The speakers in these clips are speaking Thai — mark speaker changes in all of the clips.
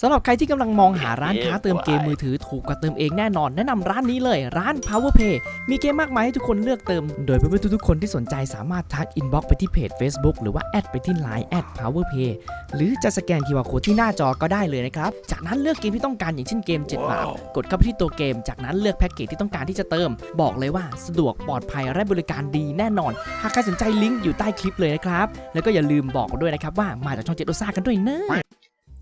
Speaker 1: สำหรับใครที่กำลังมองหาร้านค้าเติมเกมมือถือถูกกว่าเติมเองแน่นอน แนะนำร้านนี้เลยร้าน PowerPay มีเกมมากมายให้ทุกคนเลือกเติม โดยเพื่อนๆทุกๆคนที่สนใจสามารถทักอินบ็อกไปที่เพจ Facebook หรือว่าแอดไปที่ Line แอด PowerPay หรือจะสแกน QR Code ที่หน้าจอก็ได้เลยนะครับ จากนั้นเลือกเกมที่ต้องการอย่างเช่นเกม7บาทกดเข้าไปที่ตัวเกม จากนั้นเลือกแพ็กเกจที่ต้องการที่จะเติม บอกเลยว่าสะดวกปลอดภัยและบริการดีแน่นอน หากใครสนใจลิงก์อยู่ใต้คลิปเลยนะครับแล้วก็อย่าลืมบอกด้วยนะครับว่ามาจากช่องเจ็ดโอซ่ากันด้วยเนอะ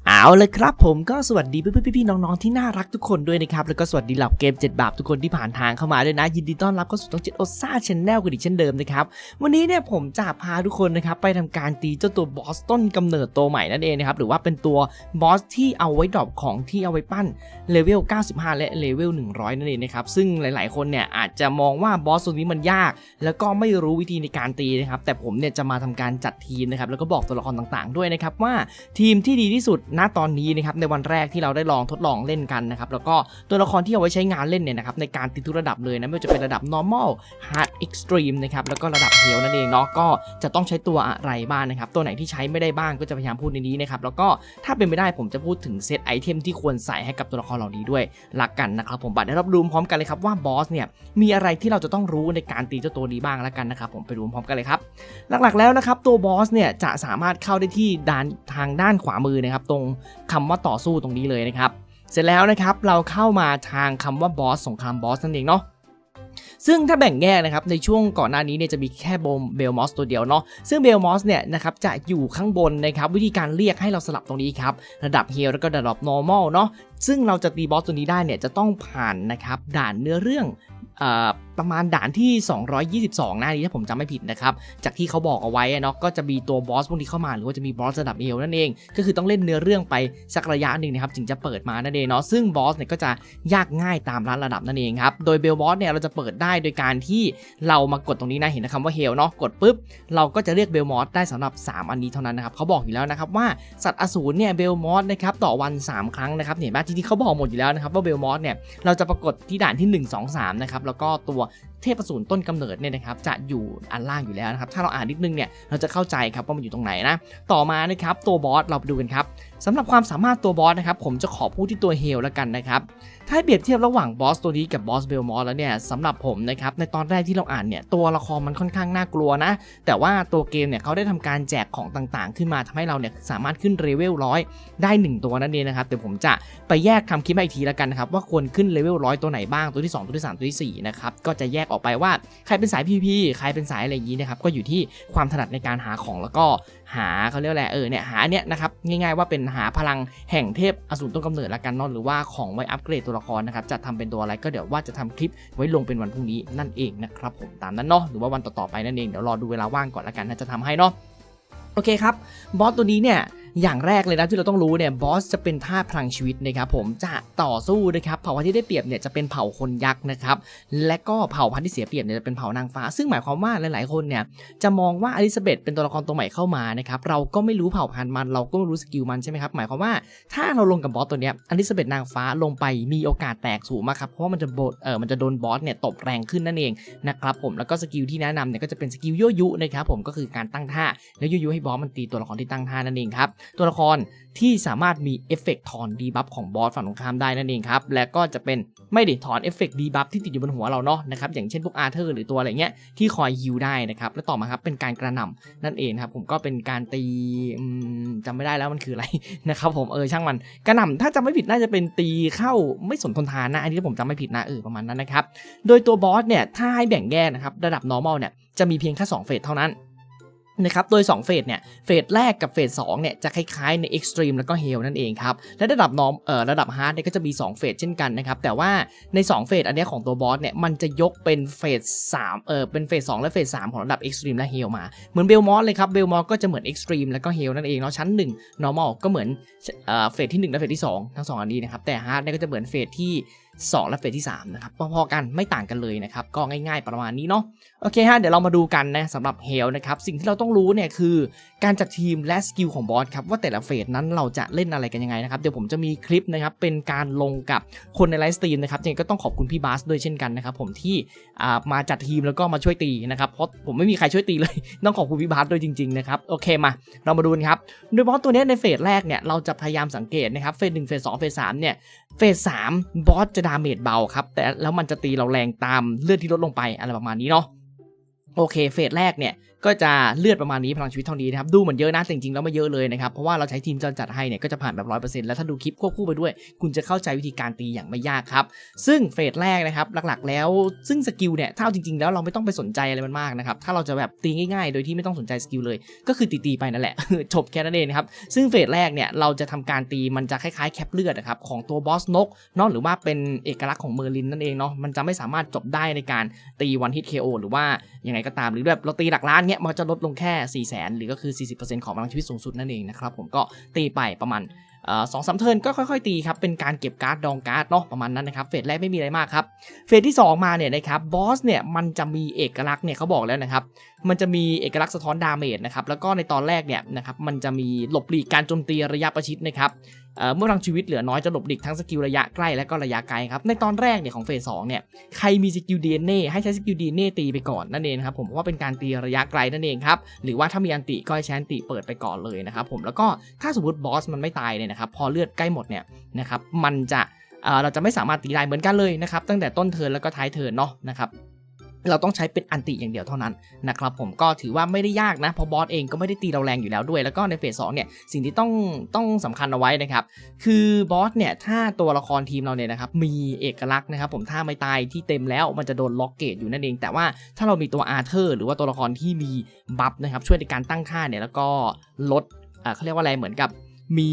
Speaker 1: เอาเลยครับผมก็สวัสดีเพื่อนๆพี่ๆน้องๆที่น่ารักทุกคนด้วยนะครับแล้วก็สวัสดีเหล่าเกม 7 บาปทุกคนที่ผ่านทางเข้ามาด้วยนะ ยินดีต้อนรับเข้าสู่ช่อง7โอซ่าชแนลกันอีกเช่นเดิมนะครับวันนี้เนี่ยผมจะพาทุกคนนะครับไปทำการตีเจ้าตัวบอสต้นกำเนิดตัวใหม่นั่นเองนะครับหรือว่าเป็นตัวบอสที่เอาไว้ดรอปของที่เอาไว้ปั้นเลเวล 95 และเลเวล 100 นั่นเองนะครับซึ่งหลายๆคนเนี่ยอาจจะมองว่าบอสตัวนี้มันยาก แล้วก็ไม่รู้วิธีในการตีนะครับแต่ผมเนี่ยจะมาทำการจัดทีมนะครับแล้วก็บอกตัวละครต่างๆ ด้วยนะครับว่าทีมที่ดีที่สุดณตอนนี้นะครับในวันแรกที่เราได้ลองทดลองเล่นกันนะครับแล้วก็ตัวละครที่เอาไว้ใช้งานเล่นเนี่ยนะครับในการติดทุกระดับเลยนะไม่ว่าจะเป็นระดับ normal hard extreme นะครับแล้วก็ระดับ hell นั่นเองเนาะก็จะต้องใช้ตัวอะไรบ้างนะครับตัวไหนที่ใช้ไม่ได้บ้างก็จะพยายามพูดในนี้นะครับแล้วก็ถ้าเป็นไปได้ผมจะพูดถึงเซตไอเทมที่ควรใส่ให้กับตัวละครเหล่านี้ด้วยลักกันนะครับผมบัตรได้รับรู้พร้อมกันเลยครับว่าบอสเนี่ยมีอะไรที่เราจะต้องรู้ในการตีเจ้าตัวนี้บ้างแล้วกันนะครับผมไปดูพร้อมกันเลยครับหลักๆแล้วนะครับตัวบอสเนี่ยจะสามารถเข้าได้ที่ด้านทางด้านขวามือนะครับตรงคำว่าต่อสู้ตรงนี้เลยนะครับ เสร็จแล้วนะครับเราเข้ามาทางคำว่าบอสสงครามบอสนั่นเองเนาะซึ่งถ้าแบ่งแยกนะครับในช่วงก่อนหน้านี้เนี่ยจะมีแค่โบมเบลมอสตัวเดียวเนาะซึ่งเบลมอสเนี่ยนะครับจะอยู่ข้างบนนะครับวิธีการเรียกให้เราสลับตรงนี้ครับ ระดับเฮลแล้วก็ระดับ normal เนาะซึ่งเราจะตีบอสตัวนี้ได้เนี่ยจะต้องผ่านนะครับด่านเนื้อเรื่อง ประมาณด่านที่ 222 หน้านี้ถ้าผมจำไม่ผิดนะครับ จากที่เขาบอกเอาไว้เนาะก็จะมีตัวบอสพวกนี้เข้ามาหรือว่าจะมีบอสระดับเอลนั่นเอง ก็คือต้องเล่นเนื้อเรื่องไปสักระยะหนึ่งนะครับจึงจะเปิดมานั่นเองเนาะซึ่งบอสเนี่ยก็จะยากง่ายตามร้านระดับนั่นเองครับ โดยเบลบอสเนี่ยเราจะเปิดได้โดยการที่เรามากดตรงนี้นะเห็นคำว่าเฮลเนาะกดปุ๊บเราก็จะเรียกเบลมอสได้สำหรับ 3 อันนี้เท่านั้นนะครับเขาบอกอยู่แล้วนะครับว่าสัตว์อสูรเนี่ยเบลมอสนะครับต่อวัน 3 ครั้งนะครับเห็นไหมจริงๆเขาบอกหมดอยู่แล้วนะครับว่าเบลมอสเนี่ยเราจะปรากฏที่ด่านที่ 1 2 3นะครับแล้วก็ตัว เทพสูรต้นกำเนิดเนี่ยนะครับจะอยู่อันล่างอยู่แล้วนะครับถ้าเราอ่านนิดนึงเนี่ยเราจะเข้าใจครับว่ามันอยู่ตรงไหนนะต่อมานะครับตัวบอสเราไปดูกันครับสำหรับความสามารถตัวบอสนะครับผมจะขอพูดที่ตัวเฮลแล้วกันนะครับถ้าเปรียบเทียบระหว่างบอสตัวนี้กับบอสเบลมอสแล้วเนี่ยสำหรับผมนะครับในตอนแรกที่เราอ่านเนี่ยตัวละครมันค่อนข้างน่ากลัวนะ แต่ว่าตัวเกมเนี่ยเขาได้ทำการแจกของต่างๆ ขึ้นมาทำให้เราเนี่ยสามารถขึ้นเลเวลร้อยได้ 1 ตัวนั่นเองนะครับเดี๋ยวผมจะไปแยกทำคลิปมาอีกทีแล้วกันนะครับว่าควรขึ้นเลเวลร้อยตัวไหนบ้างตัวที่สองตัวที่สามตัวที่สี่นะครับก็จะแยกออกไปว่าใครเป็นสาย PVP ใครเป็นสายอะไรอย่างนี้นะครับก็อยู่ที่ความถนัดในการหาของแล้วก็หาเขาเรียกว่าอะเออเนี่ยหาเนี้ยนะครับง่ายๆว่าเป็นหาพลังแห่งเทพอสูรต้นกำเนิดละกันเนอะหรือว่าของไว้อัปเกรดตัวละครนะครับจะทำเป็นตัวอะไรก็เดี๋ยวว่าจะทำคลิปไว้ลงเป็นวันพรุ่งนี้นั่นเองนะครับผมตามนั้นเนาะหรือว่าวันต่อๆไปนั่นเองเดี๋ยวรอดูเวลาว่างก่อนละกันนะจะทำให้เนาะโอเคครับบอสตัวนี้เนี่ย อย่างแรกเลยนะที่เราต้องรู้เนี่ยบอสจะเป็นธาตุพลังชีวิตนะครับผมจะต่อสู้นะครับเผ่าพันธุ์ที่ได้เปรียบเนี่ยจะเป็นเผ่าคนยักษ์นะครับและก็เผ่าพันธุ์ที่เสียเปรียบเนี่ยจะเป็นเผ่านางฟ้า ซึ่งหมายความว่าหลาย ๆ คนเนี่ยจะมองว่าอลิซาเบธเป็นตัวละครตัวใหม่เข้ามานะครับเราก็ไม่รู้เผ่าพันธุ์มันเราก็ไม่รู้สกิลมันใช่ไหมครับหมายความว่าถ้าเราลงกับบอสตัวเนี้ยอลิซาเบธนางฟ้าลงไปมีโอกาสแตกสูงมากครับเพราะมันจะโบดเออมันจะโดนบอสเนี่ยตบแรงขึ้นนั่นเองนะครับผมแล้วก็สกิลที่แนะนำเนี่ยก็จะเป็นสกิลยั่วยุนะครับผมก็คือการตั้งท่าแล้วยั่วยุให้บอสมันตีตัวละครที่ตั้งท่านั่นเองครับตัวละครที่สามารถมีเอฟเฟกต์ถอนดีบัฟของบอสฝั่งตรงข้ามได้นั่นเองครับ และก็จะเป็นไม่ได้ถอนเอฟเฟกต์ดีบัฟที่ติดอยู่บนหัวเราเนาะนะครับ อย่างเช่นพวกอาร์เธอร์หรือตัวอะไรเงี้ยที่คอยฮิวได้นะครับ แล้วต่อมาครับเป็นการกระหน่ำนั่นเองครับ ผมก็เป็นการตีจำไม่ได้แล้วมันคืออะไรนะครับผมเออช่างมันกระหน่ำถ้าจำไม่ผิดน่าจะเป็นตีเข้าไม่สนทนทานนะอันนี้ผมจำไม่ผิดนะเออประมาณนั้นนะครับโดยตัวบอสเนี่ยถ้าให้แบ่งแยกนะครับระดับ normal เนี่ยจะมีเพียงแค่2เฟสเท่านั้น นะครับโดย 2 เฟสเนี่ย เฟสแรกกับเฟส2เนี่ย จะคล้ายๆใน Extreme แล้วก็ Hell นั่นเองครับ และระดับนอมเอ่อระดับ Hard เนี่ยก็จะมี 2 เฟสเช่นกันนะครับ แต่ว่าใน 2 เฟสอันเนี้ยของตัวบอสเนี่ย มันจะยกเป็นเฟส3เออเป็นเฟส2และเฟส3ของระดับ Extreme และ Hell มา เหมือนเบลมอสเลยครับเบลมอสก็จะเหมือน Extreme แล้วก็ Hell นั่นเองเนาะชั้น 1 Normal ก็เหมือนเอ่อเฟสที่ 1 และเฟสที่ 2 ทั้ง 2 อันนี้นะครับแต่ Hard เนี่ยก็จะเหมือนเฟสที่ 2 และเฟสที่ 3 นะครับพอๆกันไม่ต่างกันเลยนะครับ ก็ง่ายๆประมาณนี้เนาะโอเคฮะเดี๋ยวเรามาดูกันนะสำหรับเฮลนะครับ สิ่งที่เราต้องรู้เนี่ยคือการจัดทีมและสกิลของบอสครับว่าแต่ละเฟสนั้นเราจะเล่นอะไรกันยังไงนะครับ เดี๋ยวผมจะมีคลิปนะครับเป็นการลงกับคนในไลฟ์สตรีมนะครับยังไงก็ต้องขอบคุณพี่บาสด้วยเช่นกันนะครับผมที่มาจัดทีมแล้วก็มาช่วยตีนะครับเพราะผมไม่มีใครช่วยตีเลยต้องขอบคุณพี่บาสด้วยจริงๆนะครับโอเคมาเรามาดูกันครับโดยบอสตัวนี้ในเฟสแรกเนี่ยเราจะพยายามสังเกตนะครับเฟสหนึ่งเฟสสองเฟสสามเนี่ย เฟสสามบอสจะดาเมจเบาครับ แต่แล้วมันจะตีเราแรงตามเลือดที่ลดลงไปอะไรประมาณนี้เนาะโอเค เฟสแรกเนี่ย ก็จะเลือดประมาณนี้พลังชีวิตเท่านี้นะครับดูเหมือนเยอะนะแต่จริงๆแล้วไม่เยอะเลยนะครับเพราะว่าเราใช้ทีมจรจัดให้เนี่ยก็จะผ่านแบบร้อยเปอร์เซ็นต์แล้วถ้าดูคลิปควบคู่ไปด้วย คุณจะเข้าใจวิธีการตีอย่างไม่ยากครับ ซึ่งเฟสแรกนะครับหลักๆ แล้วซึ่งสกิลเนี่ยถ้าเอาจริงๆแล้วเราไม่ต้องไปสนใจอะไรมันมากนะครับถ้าเราจะแบบตีง่ายๆ โดยที่ไม่ต้องสนใจสกิลเลย ก็คือตีๆไปนั่นแหละจบแค่นั้นเองครับซึ่งเฟสแรกเนี่ยเราจะทำการตีมันจะคล้ายๆแคปเลือดนะครับของตัวบอสนกนาะหรือว่าเป็นเอกลักษณ์ของเมอร์ลินนั่นเองเนาะมันจะไม่สามารถจบได้ในการตีวันฮิต KO หรือว่ายังไงก็ตามหรือแบบเราตีหลักล้านเนี่ยมันจะลดลงแค่4 0 0 0 0 0หรือก็คือ 40%ของพลังชีวิตสูงสุดนั่นเองนะครับผมก็ตีไปประมาณสองสามเทิร์นก็ค่อยๆตีครับ เป็นการเก็บการ์ดดองการ์ดเนาะประมาณนั้นนะครับ เฟสแรกไม่มีอะไรมากครับ เฟสที่ 2 มาเนี่ยนะครับบอสเนี่ยมันจะมีเอกลักษณ์เนี่ยเขาบอกแล้วนะครับ มันจะมีเอกลักษณ์สะท้อนดาเมจนะครับ แล้วก็ในตอนแรกเนี่ยนะครับมันจะมีหลบหลีกการโจมตีระยะประชิดนะครับ เมื่อพลังชีวิตเหลือน้อยจะหลบหลีกทั้งสกิลระยะใกล้และก็ระยะไกลครับ ในตอนแรกเนี่ยของเฟสสองเนี่ยใครมีสกิล DNA ให้ใช้สกิล DNA ตีไปก่อนนั่นเองครับผมเพราะว่าเป็นการตีระยะไกลนั่นเองครับหรือว่าถ้ามีอันติก็ให้ใช้อันติเปิดไปก่อนเลยนะครับผมแล้วก็ถ้าสมมติบอสมันไม่ตายเนี่ยนะครับพอเลือดใกล้หมดเนี่ยนะครับมันจะเเราจะไม่สามารถตีได้เหมือนกันเลยนะครับตั้งแต่ต้นเทิร์นแล้วก็ท้ายเทิร์นเนาะนะครับ เราต้องใช้เป็นอันติอย่างเดียวเท่านั้นนะครับผมก็ถือว่าไม่ได้ยากนะเพราะบอสเองก็ไม่ได้ตีเราแรงอยู่แล้วด้วย แล้วก็ในเฟสสองเนี่ยสิ่งที่ต้องต้องสำคัญเอาไว้นะครับคือบอสเนี่ยถ้าตัวละครทีมเราเนี่ยนะครับมีเอกลักษณ์นะครับผมถ้าไม่ตายที่เต็มแล้วมันจะโดนล็อกเกตอยู่นั่นเอง แต่ว่าถ้าเรามีตัวอาร์เธอร์หรือว่าตัวละครที่มีบัฟนะครับช่วยในการตั้งค่าเนี่ยแล้วก็ลดอ่าเขาเรียกว่าอะไรเหมือนกับ มี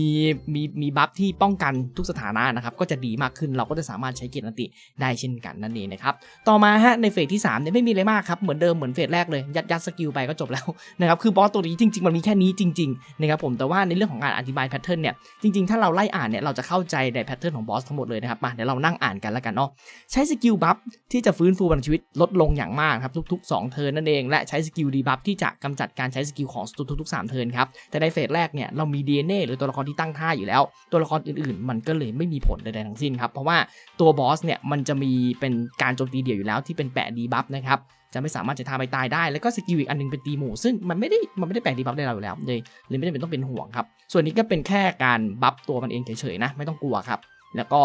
Speaker 1: มีมีบัฟที่ป้องกันทุกสถานะนะครับก็จะดีมากขึ้นเราก็จะสามารถใช้เกียรตินติได้เช่นกันนั่นเองนะครับต่อมาฮะในเฟสที่3เนี่ยไม่มีอะไรมากครับเหมือนเดิมเหมือนเฟสแรกเลยยัดยัดสกิลไปก็จบแล้วนะครับคือบอสตัวนี้จริง ๆ มันมีแค่นี้จริงๆนะครับผมแต่ว่าในเรื่องของการอธิบายแพทเทิร์นเนี่ยจริงๆ ถ้าเราไล่อ่านเนี่ยเราจะเข้าใจในแพทเทิร์นของบอสทั้งหมดเลยนะครับมาเดี๋ยวเรานั่งอ่านกันแล้วกันเนาะใช้สกิลบัฟที่จะฟื้นฟูพลังชีวิตลดลงอย่างมากครับทุก ๆ 2 เทิร์นนั่นเองและใช้สกิลดีบัฟที่จะกำจัดการใช้สกิลของทุกๆ3เทิร์นครับแต่ในเฟสแรกเนี่ยเรามี DNA หรือตัวละครที่ตั้งท่าอยู่แล้ว ตัวละครอื่นๆ มันก็เลยไม่มีผลใดๆทั้งสิ้นครับ เพราะว่าตัวบอสเนี่ยมันจะมีเป็นการโจมตีเดี่ยวอยู่แล้วที่เป็นแปะดีบัฟนะครับจะไม่สามารถจะทำไปตายได้ แล้วก็สกิลอีกอันหนึงเป็นตีหมู่ ซึ่งมันไม่ได้มันไม่ได้แปะดีบัฟได้เราอยู่แล้วเลยเลยไม่ได้เป็นต้องเป็นห่วงครับ ส่วนนี้ก็เป็นแค่การบัฟตัวมันเองเฉยๆนะ ไม่ต้องกลัวครับ แล้วก็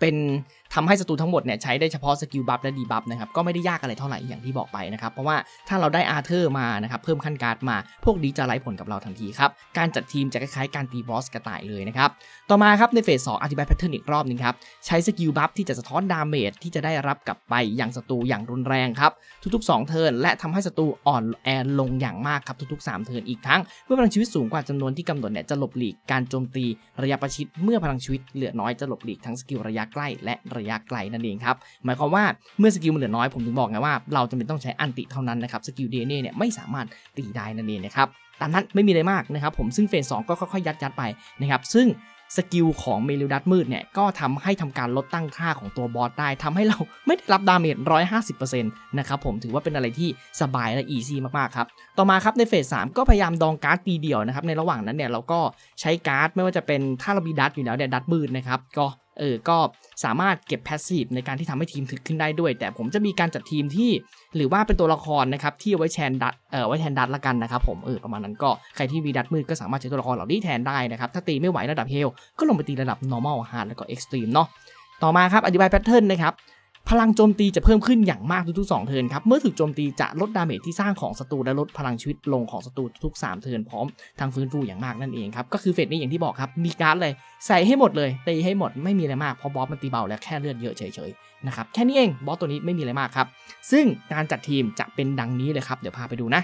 Speaker 1: เป็นทำให้ศัตรูทั้งหมดเนี่ยใช้ได้เฉพาะสกิลบัฟและดีบัฟนะครับก็ไม่ได้ยากอะไรเท่าไหร่อย่างที่บอกไปนะครับเพราะว่าถ้าเราได้อาร์เธอร์มานะครับเพิ่มขั้นการ์ดมา พวกนี้จะไล่ผลกับเราทันทีครับการจัดทีมจะคล้ายๆการตีบอสกระต่ายเลยนะครับต่อมาครับในเฟส2องอธิบายแพทเทิร์นอีกรอบหนึงครับใช้สกิลบัฟที่จะสะท้อนดาเมจที่จะได้รับกลับไปอย่างศัตรูอย่างรุนแรงครับทุกๆ 2 เทิร์นและทำให้ศัตรูอ่อนแอลงอย่างมากครับทุกๆ 3 เทิร์นอีกทั้งเมื่อพลังชีวิตสูงกว่าจำนวนที่กำหนดเนี่ยจะหลบหลีกการโจมตีระยะประชิดเมื่อพลังชีวิตเหลือน้อยจะหลบหลีกทั้งสกิลระยะใกล้และระยะไกลนั่นเองครับหมายความว่าเมื่อสกิลมันเหลือน้อยผมถึงบอกไงว่าเราจะเป็นต้องใช้อันติเท่านั้นนะครับสกิล DNA เนี่ยไม่สามารถตีได้นั่นเองนะครับตามนั้นไม่มีอะไรมากนะครับผมซึ่งเฟส2ก็ค่อยๆยัดยัดไปนะครับซึ่งสกิลของเมลิวดัตมืดเนี่ยก็ทำให้ทำการลดตั้งค่าของตัวบอสได้ทำให้เราไม่ได้รับดาเมจ150%นะครับผมถือว่าเป็นอะไรที่สบายและอีซี่มากๆครับ ต่อมาครับในเฟส 3 ก็พยายามดองการ์ดตีเดี่ยวนะครับ ในระหว่างนั้นเนี่ยเราก็ใช้การ์ดไม่ว่าจะเป็นถ้าเรามีดัตอยู่แล้วเนี่ยดัตมืดนะครับก็ เออก็สามารถเก็บแพสซีฟในการที่ทำให้ทีมถึกขึ้นได้ด้วย แต่ผมจะมีการจัดทีมที่หรือว่าเป็นตัวละครนะครับที่เอาไว้แทนดัตเอ่อไว้แทนดัตละกันนะครับผมเออประมาณนั้นก็ใครที่มีดัตมืดก็สามารถใช้ตัวละครเหล่านี้แทนได้นะครับถ้าตีไม่ไหวระดับเฮลก็ลงไปตีระดับ normal hard แล้วก็ extreme เนาะต่อมาครับอธิบายแพทเทิร์นนะครับ พลังโจมตีจะเพิ่มขึ้นอย่างมากทุกๆ2เทิร์นครับ เมื่อถูกโจมตีจะลดดาเมจที่สร้างของศัตรูและลดพลังชีวิตลงของศัตรูทุกๆ3เทิร์นพร้อมทางฟื้นฟูอย่างมากนั่นเองครับ ก็คือเฟสนี้อย่างที่บอกครับ มีการ์ดเลย ใส่ให้หมดเลยตีให้หมดไม่มีอะไรมากเพราะบอสมันตีเบาและแค่เลือดเยอะเฉยๆนะครับแค่นี้เองบอสตัวนี้ไม่มีอะไรมากครับซึ่งการจัดทีมจะเป็นดังนี้เลยครับเดี๋ยวพาไปดูนะ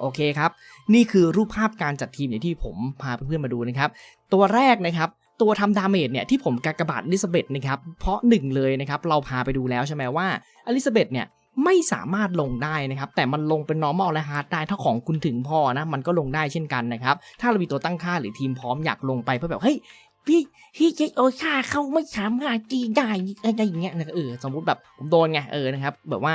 Speaker 1: โอเคครับ นี่คือรูปภาพการจัดทีมอย่างที่ผมพาเพื่อนๆมาดูนะครับ ตัวแรกนะครับ ตัวทำดาเมจเนี่ยที่ผมกากบาทอลิซาเบธนะครับเพราะหนึ่งเลยนะครับเราพาไปดูแล้วใช่ไหมว่าอลิซาเบธเนี่ยไม่สามารถลงได้นะครับ แต่มันลงเป็น normal และ hard ได้ถ้าของคุณถึงพอนะ มันก็ลงได้เช่นกันนะครับ ถ้าเรามีตัวตั้งค่าหรือทีมพร้อมอยากลงไปเพื่อแบบ เฮ้ย พี่พี่เจโอชาเขาไม่สามารถตีได้อะไรอย่างเงี้ยนะเออสมมติแบบผมโดนไงเออนะครับ แบบว่า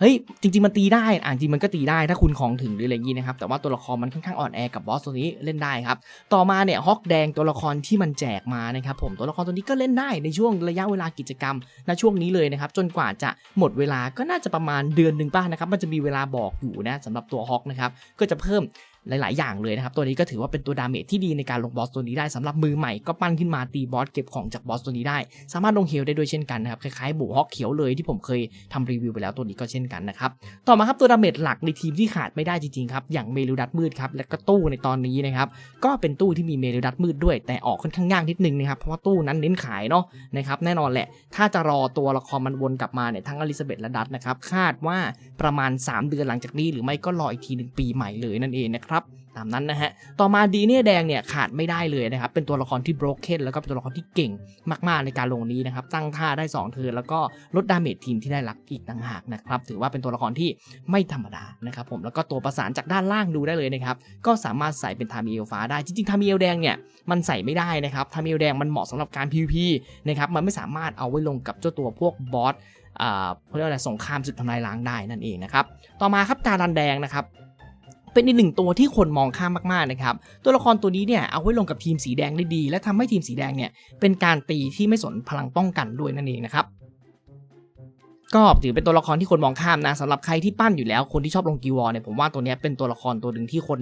Speaker 1: เฮ้ยจริง ๆ มันตีได้อะจริงมันก็ตีได้ถ้าคุณของถึงหรืออะไรอย่างนี้นะครับแต่ว่าตัวละครมันค่อนข้างอ่อนแอกับบอสตัวนี้เล่นได้ครับต่อมาเนี่ยฮอกแดงตัวละครที่มันแจกมานะครับผมตัวละครตัวนี้ก็เล่นได้ในช่วงระยะเวลากิจกรรมณช่วงนี้เลยนะครับจนกว่าจะหมดเวลาก็น่าจะประมาณเดือนหนึ่งป้านะครับมันจะมีเวลาบอกอยู่นะสำหรับตัวฮอกนะครับก็จะเพิ่ม หลาย ๆ อย่างเลยนะครับ ตัวนี้ก็ถือว่าเป็นตัวดาเมจที่ดีในการลงบอสตัวนี้ได้สำหรับมือใหม่ก็ปั้นขึ้นมาตีบอสเก็บของจากบอสตัวนี้ได้ สามารถลงเฮลได้ด้วยเช่นกันนะครับคล้ายๆบูฮอกเขียวเลยที่ผมเคยทำรีวิวไปแล้วตัวนี้ก็เช่นกันนะครับต่อมาครับตัวดาเมจหลักในทีมที่ขาดไม่ได้จริง ๆ ครับ อย่างเมลูดัตมืดครับและก็ตู้ในตอนนี้นะครับก็เป็นตู้ที่มีเมลูดัตมืดด้วย แต่ออกค่อนข้างยากนิดนึงนะครับเพราะว่าตู้นั้นเน้นขายเนาะนะครับแน่นอนแหละ ถ้าจะรอตัวละครมันวนกลับมาเนี่ยทั้งอลิซาเบธและดัตนะครับคาดว่าประมาณ 3 เดือนหลังจากนี้หรือไม่ก็รออีกทีหนึ่งปีใหม่เลยนั่นเองนะครับ ตามนั้นนะฮะ ต่อมาดีเนี่ยแดงเนี่ยขาดไม่ได้เลยนะครับ เป็นตัวละครที่โบรกเคนแล้วก็เป็นตัวละครที่เก่งมาก ๆ ในการลงนี้นะครับ ตั้งท่าได้ 2เทิร์นแล้วก็ลดดาเมจทีมที่ได้รับอีกต่างหากนะครับ ถือว่าเป็นตัวละครที่ไม่ธรรมดานะครับผม แล้วก็ตัวประสานจากด้านล่างดูได้เลยนะครับ ก็สามารถใส่เป็นทามีเอลฟ้าได้ จริง ๆ ทามีเอลแดงเนี่ยมันใส่ไม่ได้นะครับ ทามีเอลแดงมันเหมาะสำหรับการ PVP นะครับ มันไม่สามารถเอาไว้ลงกับเจ้าตัวพวกบอสเขาเรียกว่าอะไรสงครามสุดทำลายล้างได้นั่นเองนะครับ ต่อมาครับการันแดงนะครับ เป็นอีกหนึ่งตัวที่คนมองข้ามมากๆนะครับ ตัวละครตัวนี้เนี่ยเอาไว้ลงกับทีมสีแดงได้ดี และทำให้ทีมสีแดงเนี่ยเป็นการตีที่ไม่สนพลังป้องกันด้วยนั่นเองนะครับก็ถือเป็นตัวละครที่คนมองข้ามนะสำหรับใครที่ปั้นอยู่แล้วคนที่ชอบลงกีวอร์เนี่ยผมว่าตัวนี้เป็นตัวละครตัวหนึ่งที่คน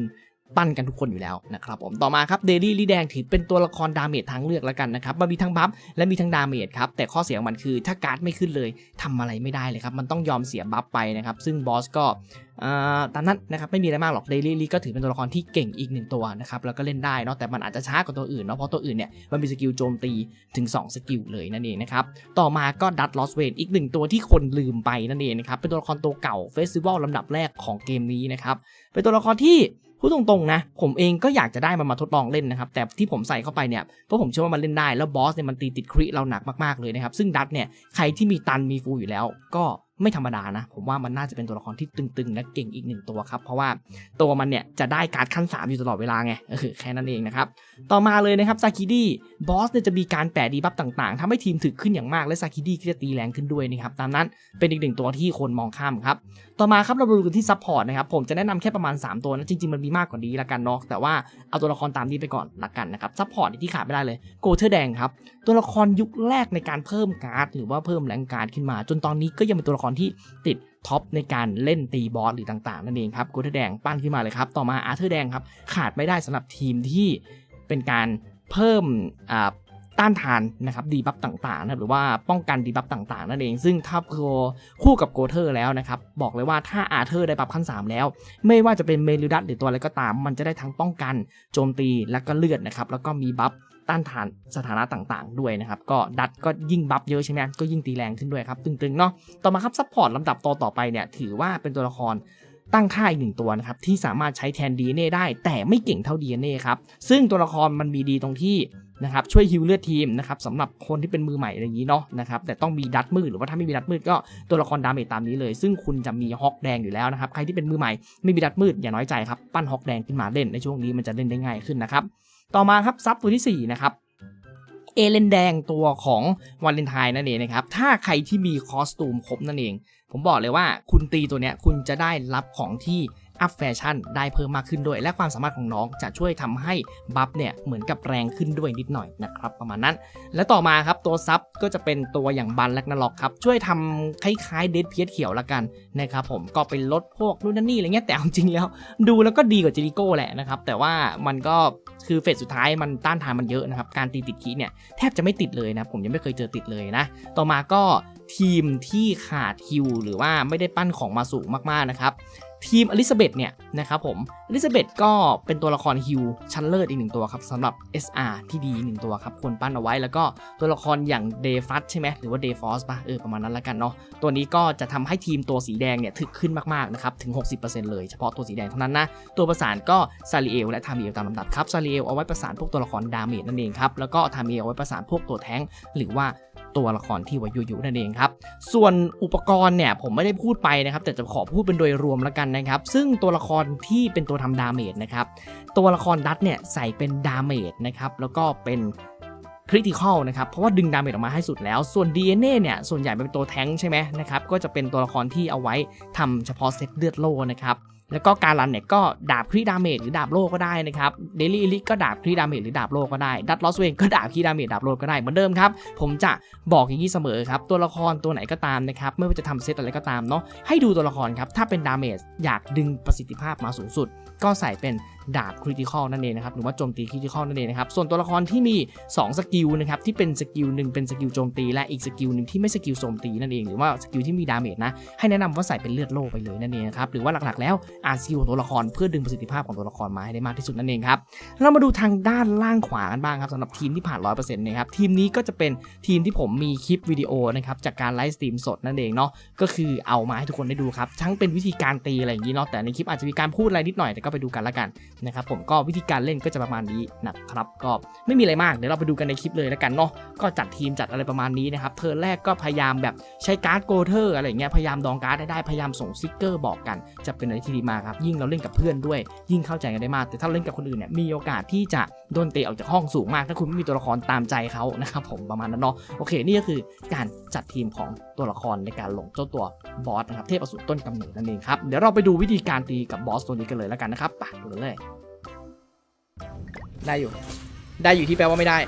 Speaker 1: ปั้นกันทุกคนอยู่แล้วนะครับผมต่อมาครับเดลี่ลีแดงถือเป็นตัวละครดาเมจทางเลือกแล้วกันนะครับมันมีทั้งบัฟและมีทั้งดาเมจครับแต่ข้อเสียของมันคือถ้าการ์ดไม่ขึ้นเลยทำอะไรไม่ได้เลยครับมันต้องยอมเสียบัฟไปนะครับซึ่งบอสก็ตามนั้นนะครับไม่มีอะไรมากหรอกเดลี่ลีก็ถือเป็นตัวละครที่เก่งอีกหนึ่งตัวนะครับแล้วก็เล่นได้เนาะแต่มันอาจจะช้ากว่าตัวอื่นเนาะเพราะตัวอื่นเนี่ยมันมีสกิลโจมตีถึง 2 สกิลเลยนั่นเองนะครับต่อมาก็ดัตลอสเวนอีกหนึ่งตัวที่คนลืมไปนั่นเองนะครับเป็นตัวละครตัวเก่าเฟสติวัลลำดับแรกของเกมนี้นะครับเป็นตัวละครที่ พูดตรงๆนะ ผมเองก็อยากจะได้มันมาทดลองเล่นนะครับ แต่ที่ผมใส่เข้าไปเนี่ย เพราะผมเชื่อว่ามันเล่นได้ แล้วบอสเนี่ยมันตีติดคริเราหนักมากๆเลยนะครับ ซึ่งดัตเนี่ย ใครที่มีตันมีฟูอยู่แล้ว ก็ ไม่ธรรมดานะ ผมว่ามันน่าจะเป็นตัวละครที่ตึงๆ และเก่งอีกหนึ่งตัวครับ เพราะว่าตัวมันเนี่ยจะได้การ์ดขั้น 3 อยู่ตลอดเวลาไงเออแค่นั้นเองนะครับ ต่อมาเลยนะครับซาคิดี้บอสเนี่ยจะมีการแปะดีบัฟต่างๆทำให้ทีมถึกขึ้นอย่างมากและซาคิดี้ก็จะตีแรงขึ้นด้วยนะครับตามนั้นเป็นอีกหนึ่งตัวที่คนมองข้ามครับต่อมาครับเรามาดูกันที่ซัพพอร์ตนะครับผมจะแนะนำแค่ประมาณ 3 ตัวนะจริงๆมันมีมากกว่านี้ละกันเนาะแต่ว่าเอาตัวละครตามนี้ไปก่อนละกันนะครับซัพพอร์ตที่ขาดไม่ได้เลยโกเทอร์แดงครับตัวละครยุคแรกในการเพิ่มการ์ดหรือว่าเพิ่มแรงการ์ดขึ้นมา จนตอนนี้ก็ยังเป็นตัวละครที่ติดท็อปในการเล่นตีบอสหรือต่างๆนั่นเองครับโกเทอแดงปั้นขึ้นมาเลยครับ ต่อมาอาร์เธอร์แดงครับขาดไม่ได้สำหรับทีมที่เป็นการเพิ่มอ่าต้านทานนะครับดีบัฟต่างๆนะหรือว่าป้องกันดีบัฟต่างๆนั่นเอง ซึ่งถ้าคู่กับโกเทอร์แล้วนะครับ บอกเลยว่าถ้าอาเธอร์ได้บัฟขั้น 3 แล้ว ไม่ว่าจะเป็นเมลิดัสหรือตัวอะไรก็ตาม มันจะได้ทั้งป้องกันโจมตีและก็เลือดนะครับแล้วก็มีบัฟ ต้านทานสถานะต่างๆ ด้วยนะครับ ก็ดัดก็ยิ่งบัฟเยอะใช่ไหมก็ยิ่งตีแรงขึ้นด้วยครับ ตึงๆเนาะต่อมาครับซัพพอร์ตลำดับต่อต่อไปเนี่ยถือว่าเป็นตัวละครตั้งค่ายหนึ่งตัวนะครับ ที่สามารถใช้แทน DNA ได้ แต่ไม่เก่งเท่า DNA ครับ ซึ่งตัวละครมันมีดีตรงที่นะครับช่วยฮิวเลือดทีมนะครับสำหรับคนที่เป็นมือใหม่อะไรอย่างนี้เนาะนะครับแต่ต้องมีดัตมืดหรือว่าถ้าไม่มีดัตมืดก็ตัวละครดาเมจตามนี้เลย ซึ่งคุณจะมีฮอกแดงอยู่แล้วนะครับใครที่เป็นมือใหม่ไม่มีดัตมืดอย่าน้อยใจครับปั้นฮอกแดงขึ้นมาเล่นในช่วงนี้มันจะเล่นได้ง่ายขึ้นนะครับ ต่อมาครับซับตัวที่สี่นะครับเอเลนแดงตัวของวาเลนไทน์นั่นเองนะครับ ถ้าใครที่มีคอสตูมครบนั่นเอง ผมบอกเลยว่าคุณตีตัวเนี้ยคุณจะได้รับของที่ อัพแฟชั่นได้เพิ่มมากขึ้นด้วย และความสามารถของน้องจะช่วยทำให้บัฟเนี่ยเหมือนกับแรงขึ้นด้วยนิดหน่อยนะครับประมาณนั้น และต่อมาครับตัวซับก็จะเป็นตัวอย่างบันแลกนาล็อกครับช่วยทำคล้ายๆเดดเพียสเขียวละกันนะครับผมก็เป็นลดพวกนู่นนี่อะไรเงี้ยแต่เอาจริงแล้ว ดูแล้วก็ดีกว่าเจริโก้แหละนะครับแต่ว่ามันก็คือเฟสสุดท้ายมันต้านทานมันเยอะนะครับการตีติดคีเนี่ยแทบจะไม่ติดเลยนะผมยังไม่เคยเจอติดเลยนะต่อมาก็ทีมที่ขาดฮิวหรือว่าไม่ได้ปั้นของมาสูงมากๆนะครับ ทีมอลิซาเบธเนี่ยนะครับผมอลิซาเบธก็เป็นตัวละครฮิวชั้นเลิศอีกหนึ่งตัวครับสำหรับ SR ที่ดีหนึ่งตัวครับควรปั้นเอาไว้แล้วก็ตัวละครอย่างเดฟัสใช่ไหมหรือว่าเดฟอสป่ะเออประมาณนั้นละกันเนาะตัวนี้ก็จะทำให้ทีมตัวสีแดงเนี่ยถึกขึ้นมากๆนะครับถึง 60%เลยเฉพาะตัวสีแดงเท่านั้นนะตัวประสานก็ซาริเอลและทามิเอลตามลำดับครับซาริเอลเอาไว้ประสานพวกตัวละครดาเมจนั่นเองครับแล้วก็ทามิเอลเอาไว้ประสานพวกตัวแท้งหรือว่า ตัวละครที่วายุยุนั่นเองครับ ส่วนอุปกรณ์เนี่ยผมไม่ได้พูดไปนะครับ แต่จะขอพูดเป็นโดยรวมแล้วกันนะครับ ซึ่งตัวละครที่เป็นตัวทำดาเมจนะครับ ตัวละครดัตเนี่ยใส่เป็นดาเมจนะครับ แล้วก็เป็นคริติคอลนะครับ เพราะว่าดึงดาเมจออกมาให้สุดแล้ว ส่วน DNA เนี่ย ส่วนใหญ่เป็นตัวแท้งใช่ไหมนะครับ ก็จะเป็นตัวละครที่เอาไว้ทำเฉพาะเซตเลือดโลนะครับ แล้วก็การันเนี่ยก็ดาบครีดาเมจหรือดาบโลก็ได้นะครับเดลี่ลิกก็ดาบครีดาเมจหรือดาบโลก็ได้ดัตลอสเวงก็ดาบครีดาเมจดาบโลก็ได้เหมือนเดิมครับผมจะบอกอย่างนี้เสมอครับตัวละครตัวไหนก็ตามนะครับไม่ว่าจะทำเซตอะไรก็ตามเนาะให้ดูตัวละครครับถ้าเป็นดาเมจอยากดึงประสิทธิภาพมาสูงสุด ก็ใส่เป็นดาบคริติคอลนั่นเองนะครับหรือว่าโจมตีคริติคอลนั่นเองนะครับส่วนตัวละครที่มี 2 สกิลนะครับที่เป็นสกิลหนึ่งเป็นสกิลโจมตีและอีกสกิลหนึ่งที่ไม่สกิลโจมตีนั่นเองหรือว่าสกิลที่มีดาเมจนะให้แนะนำว่าใส่เป็นเลือดโล่ไปเลยนั่นเองนะครับหรือว่าหลักๆ แล้วอ่านสกิลของตัวละครเพื่อดึงประสิทธิภาพของตัวละครมาให้ได้มากที่สุดนั่นเองครับเรามาดูทางด้านล่างขวากันบ้างครับสำหรับทีมที่ผ่าน 100%นะครับทีมนี้ก็จะเป็นทีมที่ผมมีคลิปวิดีโอนะครับจากการไลฟ์สตรีมสดนั่นเองเนาะก็คือเอามาให้ทุกคนได้ดูครับทั้งเป็นวิธีการตีอะไรอย่างนี้เนาะแต่ในคลิปอาจจะมีการพูดอะไรนิดหน่อยแต่ก็ไปดูกันละกันนะครับผมก็วิธีการเล่นก็จะประมาณนี้นะครับก็ไม่มีอะไรมากเดี๋ยวเราไปดูกันในคลิปเลยละกันเนาะก็จัดทีมจัดอะไรประมาณนี้นะครับเทอร์แรกก็พยายามแบบใช้การ์ดโกเทอร์อะไรเงี้ยพยายามดองการ์ดได้พยายามส่งสติกเกอร์บอกกัน จะเป็นอะไรที่ดีมากครับยิ่งเราเล่นกับเพื่อนด้วย ยิ่งเข้าใจกันได้มาก แต่ถ้าเล่นกับคนอื่นเนี่ยมีโอกาสที่จะโดนเตะออกจากห้องสูงมากถ้าคุณไม่มีตัวละครตามใจเขานะครับผมประมาณนั้นเนาะโอเคนี่ก็คือการจัดทีมของตัวละครในการลงเจ้าตัวบอสนะครับเทพอสูรต้นกำเนิดนั่นเองครับเดี๋ยวเราไปดูวิธีการตีกับบอสตัวนี้กันเลยแล้วกันนะครับไปดูเลย ได้อยู่ ได้อยู่ที่แปลว่าไม่ได้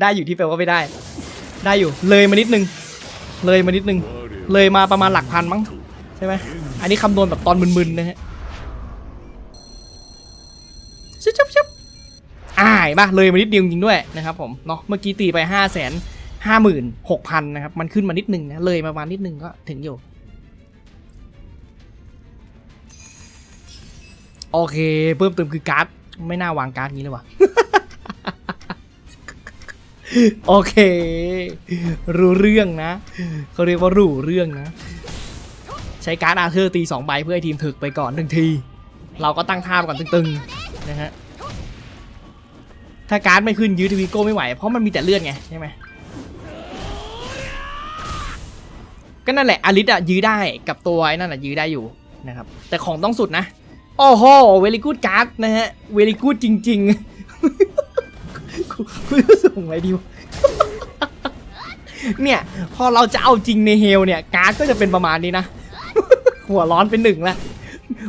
Speaker 1: ได้อยู่ที่แปลว่าไม่ได้ ได้อยู่ เลยมานิดนึง เลยมานิดนึง เลยมาประมาณหลักพันมั้งใช่ไหมอันนี้คำนวณแบบตอนมึนๆนะฮะชุบชุบชุบอ่าเห็นปะเลยมานิดเดียวจริงด้วยนะครับผม เนาะเมื่อกี้ตีไปห้าแสนห้าหมื่นหกพันนะครับ มันขึ้นมานิดนึงนะ เลยมาประมาณนิดนึงก็ถึงอยู่ โอเค เพิ่มเติมคือการ์ด ไม่น่าวางการ์ดนี้เลยว่ะ โอเค รู้เรื่องนะ เขาเรียกว่ารู้เรื่องนะ ใช้การ์ดอาเธอร์ตี2ใบเพื่อให้ทีมถึกไปก่อนหนึ่งที เราก็ตั้งท่าก่อนตึงๆ นะฮะ ถ้าการ์ดไม่ขึ้นยื้อทวีโก้ไม่ไหว เพราะมันมีแต่เลือดไง ใช่ไหมก็นั่นแหละอลิสอะยื้อได้กับตัวไอ้นั่นอะยื้อได้อยู่นะครับ แต่ของต้องสุดนะ อ้โหเวลิกูดการ์ดนะฮะ เวลิกูดจริงๆกูกูจะส่งอะไรดีวะเนี่ย พอเราจะเอาจริงในเฮลเนี่ย การ์ดก็จะเป็นประมาณนี้นะ หัวร้อนเป็นหนึ่งแล้ว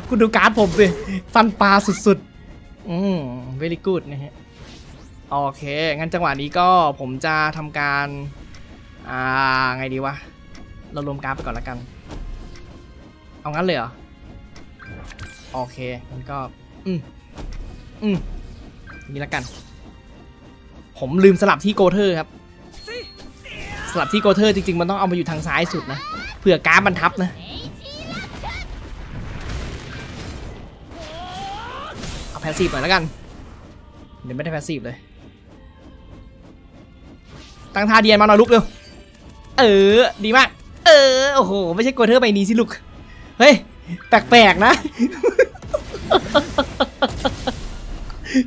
Speaker 1: คุณดูการ์ดผมสิฟันปลาสุดๆ อืม very good นะฮะ โอเค งั้นจังหวะนี้ก็ผมจะทำการ อ่า ไงดีวะ เรารวมการ์ดไปก่อนละกัน เอางั้นเลยเหรอ โอเคงั้นก็ อืมอืมนี่ละกัน ผมลืมสลับที่โกเทอร์ครับ สลับที่โกเทอร์จริงๆ มันต้องเอามาอยู่ทางซ้ายสุดนะเผื่อการ์ดมันทับนะ เอาแพสซีฟหน่อยแล้วกัน เดี๋ยวไม่ได้แพสซีฟเลย ตั้งท่าเดียนมาหน่อยลุกเร็ว เออ ดีมาก เออ โอ้โห ไม่ใช่โกเทอร์ใบนี้สิลูก เฮ้ย แปลกๆนะ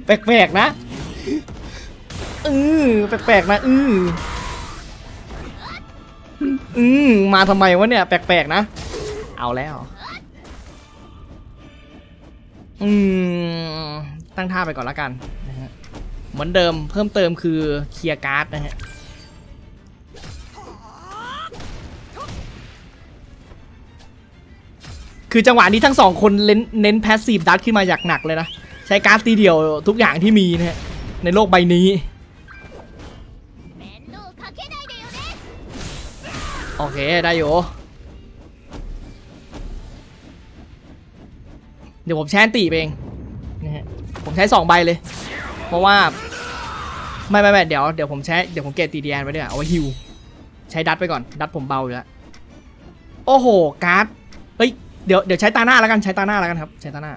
Speaker 1: แปลกๆนะอือแปลกๆนะอืออืมมาทำไมวะเนี่ย แปลกๆนะ เอาแล้ว อืม ตั้งท่าไปก่อนละกันนะฮะเหมือนเดิมเพิ่มเติมคือเคลียร์การ์ดนะฮะ คือจังหวะนี้ทั้งสองคนเน้นเน้นแพสซีฟดัตขึ้นมาอย่างหนักเลยนะ ใช้การ์ดตีเดียวทุกอย่างที่มีนะฮะในโลกใบนี้ โอเค ได้อยู่ เดี๋ยวผมแช่นตีเองนะฮะผมใช้สองใบเลย เพราะว่า ไม่ไม่ไม่เดี๋ยวเดี๋ยวผมใช้เดี๋ยวผมเกตตีเดียนไปด้วยเอาไว้ฮิว ใช้ดัตไปก่อน ดัตผมเบาอยู่แล้ว โอ้โห การ์ด เฮ้ย เดี๋ยวเดี๋ยวใช้ตาหน้าแล้วกันใช้ตาหน้าแล้วกันครับ ใช้ตาหน้า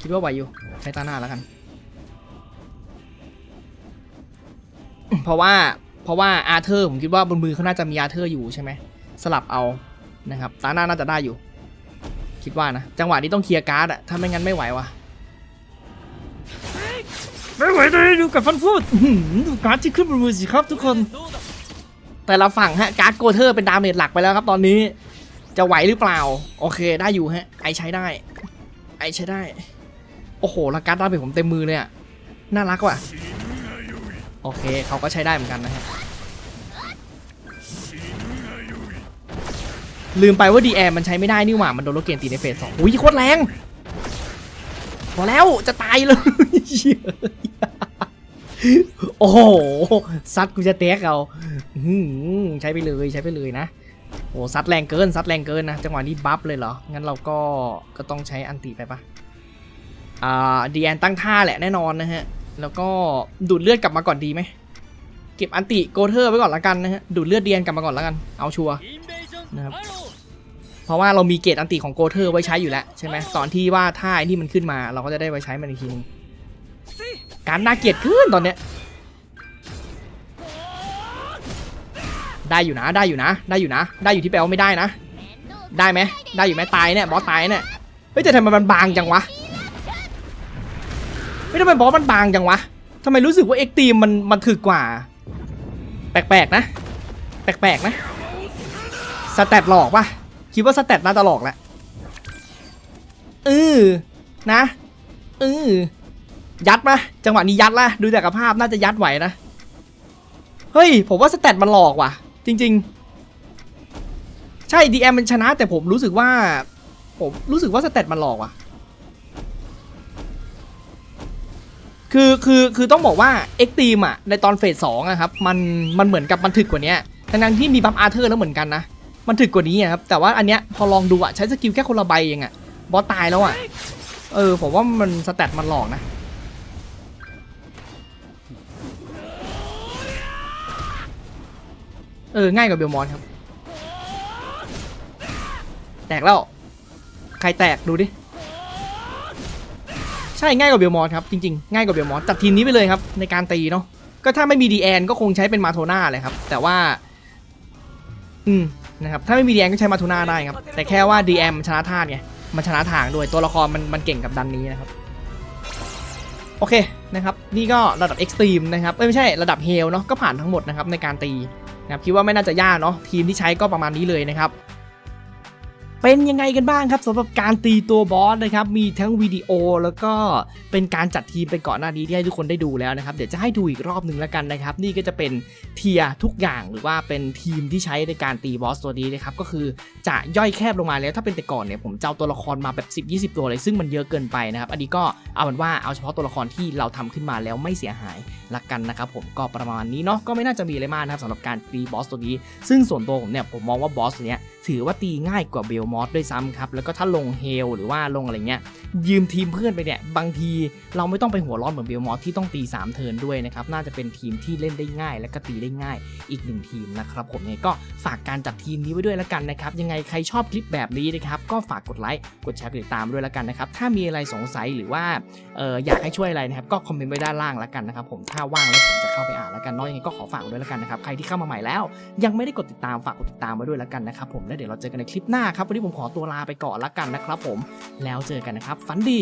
Speaker 1: คิดว่าไหวอยู่ใช้ตาหน้าแล้วกัน เพราะว่าเพราะว่าอาเธอร์ผมคิดว่าบนมือเขาน่าจะมีอาเธอร์อยู่ใช่ไหมสลับเอานะครับ ตาหน้าน่าจะได้อยู่ คิดว่านะจังหวะนี้ต้องเคลียร์การ์ดอะถ้าไม่งั้นไม่ไหววะไม่ไหวเลยดูกับฟันพูดดูการ์ดที่ขึ้นบนมือสิครับทุกคน แต่ละฝั่งฮะการ์ดโกเทอร์เป็นดาเมจหลักไปแล้วครับตอนนี้จะไหวหรือเปล่า โอเคได้อยู่ฮะ ไอใช้ได้ ไอใช้ได้ โอ้โหล้วการ์ดดาเมจผมเต็มมือเลยอะน่ารักว่ะ โอเคเขาก็ใช้ได้เหมือนกันนะฮะ ลืมไปว่า DM มันใช้ไม่ได้นี่หว่า มันโดนโลเกนตีในเฟสสองอุ้ยโคตรแรง พอแล้วจะตายเลย โอ้โหซัดกูจะเตะเอาใช้ไปเลยใช้ไปเลยนะโอ้ซัดแรงเกินซัดแรงเกินนะจังหวะนี้บัฟเลยเหรอ งั้นเราก็ก็ต้องใช้อันติไปปะอ่าดีแอนตั้งท่าแหละแน่นอนนะฮะ แล้วก็ดูดเลือดกลับมาก่อนดีไหม เก็บอันติโกเทอร์ไว้ก่อนละกันนะฮะ ดูดเลือดเดียนกลับมาก่อนละกัน เอาชัวร์นะครับเพราะว่าเรามีเกรดอันติของโกเทอร์ไว้ใช้อยู่แล้วใช่ไหมตอนที่ว่าท่าไอ้นี่มันขึ้นมาเราก็จะได้ไว้ใช้มันอีกทีนึง การน่าเกลียดขึ้นตอนเนี้ยได้อยู่นะได้อยู่นะ ได้อยู่นะ ได้อยู่ที่แปลว่าไม่ได้นะ ได้ไหมได้อยู่ไหมตายเนี่ยบอสตายเนี่ยเฮ้ยแต่ทำไมมันบางจังวะไม่ทำไมบอสมันบางจังวะทำไมรู้สึกว่าเอ็กตีมมันมันถึกกว่า แปลกๆนะ แปลกๆนะสแตทหลอกปะคิดว่าสแตทน่าจะหลอกแหละเออนะเออ ยัดปะจังหวะนี้ยัดละดูจากภาพน่าจะยัดไหวนะ เฮ้ย ผมว่าสแตทมันหลอกว่ะ จริง ๆ ใช่ DM มันชนะ แต่ผมรู้สึกว่า ผมรู้สึกว่าสเตตมันหลอกว่ะ คือคือคือต้องบอกว่าเอ็กตีมอะในตอนเฟสสองอะครับมันมันเหมือนกับมันถึกกว่านี้ทั้งที่มีบัฟอาร์เธอร์แล้วเหมือนกันนะมันถึกกว่านี้ครับแต่ว่าอันเนี้ยพอลองดูอะใช้สกิลแค่คนละใบเองอะบอสตายแล้วอะเออผมว่ามันสเตตมันหลอกนะ เออ ง่ายกว่าเบลมอนครับ แตกแล้ว ใครแตกดูดิ ใช่ง่ายกว่าเบลมอนครับ จริงๆ ง่ายกว่าเบลมอนจัดทีมนี้ไปเลยครับ ในการตีเนาะก็ถ้าไม่มีดีแอนก็คงใช้เป็นมาโทน่าเลยครับ แต่ว่า อืมนะครับถ้าไม่มีดีแอนก็ใช้มาโทน่าได้ครับ แต่แค่ว่าดีแอมชนะธาตุไงมันชนะทางด้วยตัวละครมันมันเก่งกับดันนี้นะครับ โอเคนะครับ นี่ก็ระดับเอ็กซ์ตรีมนะครับ เอ้ยไม่ใช่ระดับเฮลเนาะก็ผ่านทั้งหมดนะครับในการตี นะครับคิดว่าไม่น่าจะยากเนาะทีมที่ใช้ก็ประมาณนี้เลยนะครับ เป็นยังไงกันบ้างครับสำหรับการตีตัวบอสนะครับมีทั้งวิดีโอแล้วก็เป็นการจัดทีมไปก่อนหน้านี้ที่ให้ทุกคนได้ดูแล้วนะครับเดี๋ยวจะให้ดูอีกรอบหนึ่งแล้วกันนะครับ นี่ก็จะเป็นเทียทุกอย่างหรือว่าเป็นทีมที่ใช้ในการตีบอสตัวนี้นะครับก็คือจะย่อยแคบลงมาแล้วถ้าเป็นแต่ก่อนเนี่ยผมจะเอาตัวละครมาแบบ 10 20 ตัวเลยซึ่งมันเยอะเกินไปนะครับอันนี้ก็เอาเป็นว่าเอาเฉพาะตัวละครที่เราทำขึ้นมาแล้วไม่เสียหายละกันนะครับผมก็ประมาณนี้เนาะก็ไม่น่าจะมีอะไรมากนะครับสำหรับการตีบอสตัวนี้ ซึ่งส่วนตัวผมเนี่ยผมมองว่าบอสตัวเนี้ยถือว่าตีง่ายกว่าเบลมอสด้วยซ้ำครับ แล้วก็ถ้าลงเฮลหรือว่าลงอะไรเงี้ย ยืมทีมเพื่อนไปเนี่ย บางทีเราไม่ต้องไปหัวร้อนเหมือนเบลมอสที่ต้องตี 3 เทิร์นด้วยนะครับ น่าจะเป็นทีมที่เล่นได้ง่าย และก็ตีได้ง่ายอีกหนึ่งทีมนะครับผมยังไงก็ฝากการจัดทีมนี้ไว้ด้วยแล้วกันนะครับ ยังไงใครชอบคลิปแบบนี้นะครับ ก็ฝากกดไลค์กดแชร์กดติดตามด้วยแล้วกันนะครับ ถ้ามีอะไรสงสัยหรือว่าอออยากให้ช่วยอะไรนะครับก็คอมเมนต์ไว้ด้านล่างแล้วกันนะครับผมถ้าว่างแล้วผมจะเข้าไปอ่านแล้วกันเนาะยังไงก็ขอฝากด้วยแล้วกันนะครับใครที่เข้ามาใหม่แล้ว ยังไม่ได้กดติดตามฝากกดติดตามไว้ด้วยแล้วกันนะครับผมแล้วเดี๋ยวเราเจอกันในคลิปหน้าครับวันนี้ผมขอตัวลาไปก่อนละกันนะครับผม แล้วเจอกันนะครับ ฝันดี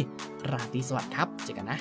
Speaker 1: ราตรีสวัสดิ์ครับ เจอกันนะ